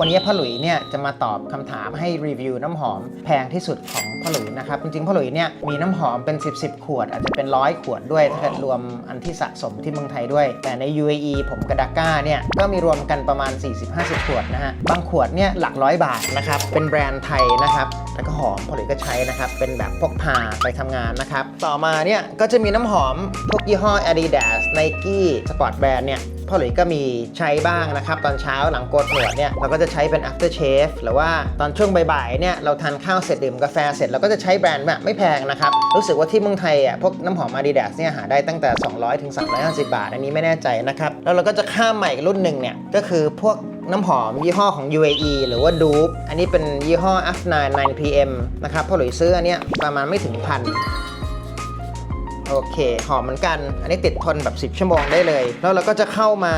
วันนี้พ่อหลุยเนี่ยจะมาตอบคำถามให้รีวิวน้ำหอมแพงที่สุดของพ่อหลุยนะครับจริงๆพ่อหลุยเนี่ยมีน้ำหอมเป็น 10บสขวด อาจจะเป็นร้อยขวดด้วย ถ้าเกิดรวมอันที่สะสมที่เมืองไทยด้วย แต่ใน UAE ผมกับดาก้าเนี่ยก็มีรวมกันประมาณ 40-50 ขวดนะฮะบางขวดเนี่ยหลักร้อยบาทนะครับเป็นแบรนด์ไทยนะครับแล้วก็หอมพ่อหลุยก็ใช้นะครับเป็นแบบพกพาไปทำงานนะครับต่อมาเนี่ยก็จะมีน้ำหอมพวกยี่ห้อ Adidas Nike Sport Brand เนี่ย พ่อหลุยก็มีใช้บ้างนะครับ ตอนเช้าหลังโกนหนวดเนี่ยเราก็จะใช้เป็น after shave หรือว่าตอนช่วงบ่ายๆเนี่ยเราทานข้าวเสร็จดื่มกาแฟเสร็จเราก็จะใช้แบรนด์แบบไม่แพงนะครับ รู้สึกว่าที่เมืองไทยอะพวกน้ำหอม Adidas เนี่ยหาได้ตั้งแต่ 200ถึง350 บาท อันนี้ไม่แน่ใจนะครับ แล้วเราก็จะข้ามใหม่รุ่นหนึ่งเนี่ยก็คือพวกน้ำหอมยี่ห้อของ UAE หรือว่า Dupe อันนี้เป็นยี่ห้อ F9 9 PM นะครับพ่อหลุยซื้ออันเนี้ยประมาณไม่ถึงพัน โอเค หอมเหมือนกัน อันนี้ติดทนแบบ 10 ชั่วโมงได้เลย แล้วเราก็จะเข้ามา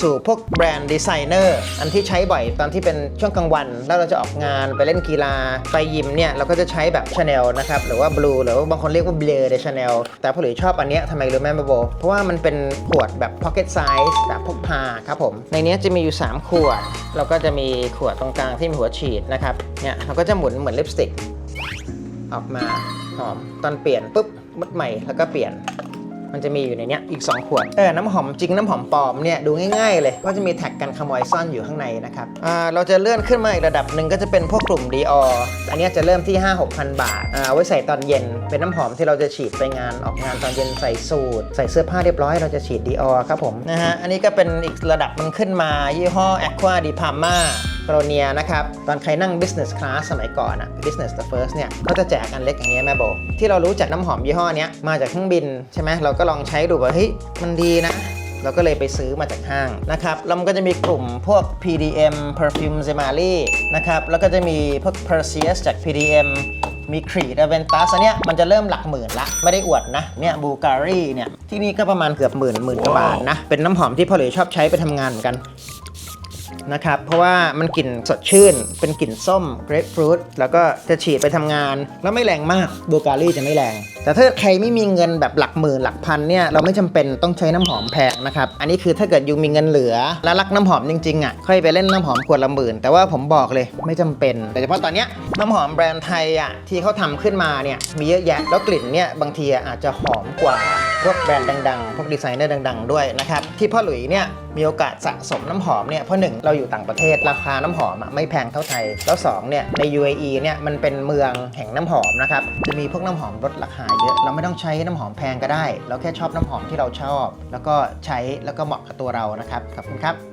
สู่พวกแบรนด์ดีไซเนอร์อันที่ใช้บ่อยตอนที่เป็นช่วงกลางวัน แล้วเราจะออกงานไปเล่นกีฬาไปยิมเนี่ย เราก็จะใช้แบบ Chanel นะครับ หรือว่า Blue หรือว่าบางคนเรียกว่า Bleu de Chanel แต่ผู้หลุยชอบอันเนี้ยทำไมรู้ไหมโบโบเพราะว่ามันเป็นขวดแบบ pocket size แบบพกพาครับผมในเนี้ยจะมีอยู่ 3 ขวดเราก็จะมีขวดตรงกลางที่มีหัวฉีดนะครับเนี่ยเราก็จะหมุนเหมือนลิปสติก ออกมาหอมตอนเปลี่ยนปุ๊บมุดใหม่แล้วก็เปลี่ยน มันจะมีอยู่ในนี้อีก 2 ขวดเออน้ำหอมจริงน้ำหอมปลอมเนี่ยดูง่ายๆเลยก็จะมีแท็กกันขโมยซ่อนอยู่ข้างในนะครับอ่าเราจะเลื่อนขึ้นมาอีกระดับหนึ่งก็จะเป็นพวกกลุ่ม Dior อันนี้จะเริ่มที่ 5 6 0 0 บาทอ่าไว้ใส่ตอนเย็น เป็นน้ำหอมที่เราจะฉีดไปงานออกงานตอนเย็นใส่สูทใส่เสื้อผ้าเรียบร้อยเราจะฉีด Dior ครับผมนะฮะอันนี้ก็เป็นอีกระดับมันขึ้นมายี่ห้อ Aqua di Parma โปรเนียนะครับ ตอนใครนั่ง business class สมัยก่อนอะ business the first เนี่ย ก็จะแจกอันเล็กอย่างเงี้ยแม่โบ ที่เรารู้จักน้ำหอมยี่ห้อเนี้ยมาจากเครื่องบินใช่ไหมเราก็ลองใช้ดูว่าเฮ้ยมันดีนะเราก็เลยไปซื้อมาจากห้างนะครับแล้วมันก็จะมีกลุ่มพวก PDM Perfume z e m a r i นะครับ แล้วก็จะมีพวก Perseus จาก PDM มีครีดอเวนตัสอันเนี้ยมันจะเริ่มหลักหมื่นละ ไม่ได้อวดนะ เนี่ยบูการีเนี่ย ที่นี่ก็ประมาณเกือบหมื่นหมื่นกว่าบาทนะ เป็นน้ำหอมที่พ่อหลยชอบใช้ไปทำงานเหมือนกัน นะครับ เพราะว่ามันกลิ่นสดชื่น เป็นกลิ่นส้มเกรปฟรุตแล้วก็จะฉีดไปทำงาน แล้วไม่แรงมากบูการีจะไม่แรง แต่ถ้าใครไม่มีเงินแบบหลักหมื่นหลักพันเนี่ยเราไม่จำเป็นต้องใช้น้ำหอมแพงนะครับ อันนี้คือถ้าเกิดยูมีเงินเหลือ และรักน้ำหอมจริงๆอะค่อยไปเล่นน้ำหอมขวดละหมื่น แต่ว่าผมบอกเลยไม่จำเป็น แต่เฉพาะตอนเนี้ยน้ำหอมแบรนด์ไทยอะที่เขาทำขึ้นมาเนี่ยมีเยอะแยะแล้วกลิ่นเนี่ยบางทีอาจจะหอมกว่า พวกแบรนด์ดังๆ พวกดีไซเนอร์ดัง ๆ ด้วยนะครับ ที่พ่อหลุยเนี่ยมีโอกาสสะสมน้ำหอมเนี่ยเพราะหนึ่งเราอยู่ต่างประเทศราคาน้ำหอมอไม่แพงเท่าไทย แล้วสองเนี่ยใน UAE เนี่ยมันเป็นเมืองแห่งน้ำหอมนะครับจะมีพวกน้ำหอมลดราคาเยอะเราไม่ต้องใช้น้ำหอมแพงก็ได้ เราแค่ชอบน้ำหอมที่เราชอบ แล้วก็ใช้แล้วก็เหมาะกับตัวเรานะครับขอบคุณครับ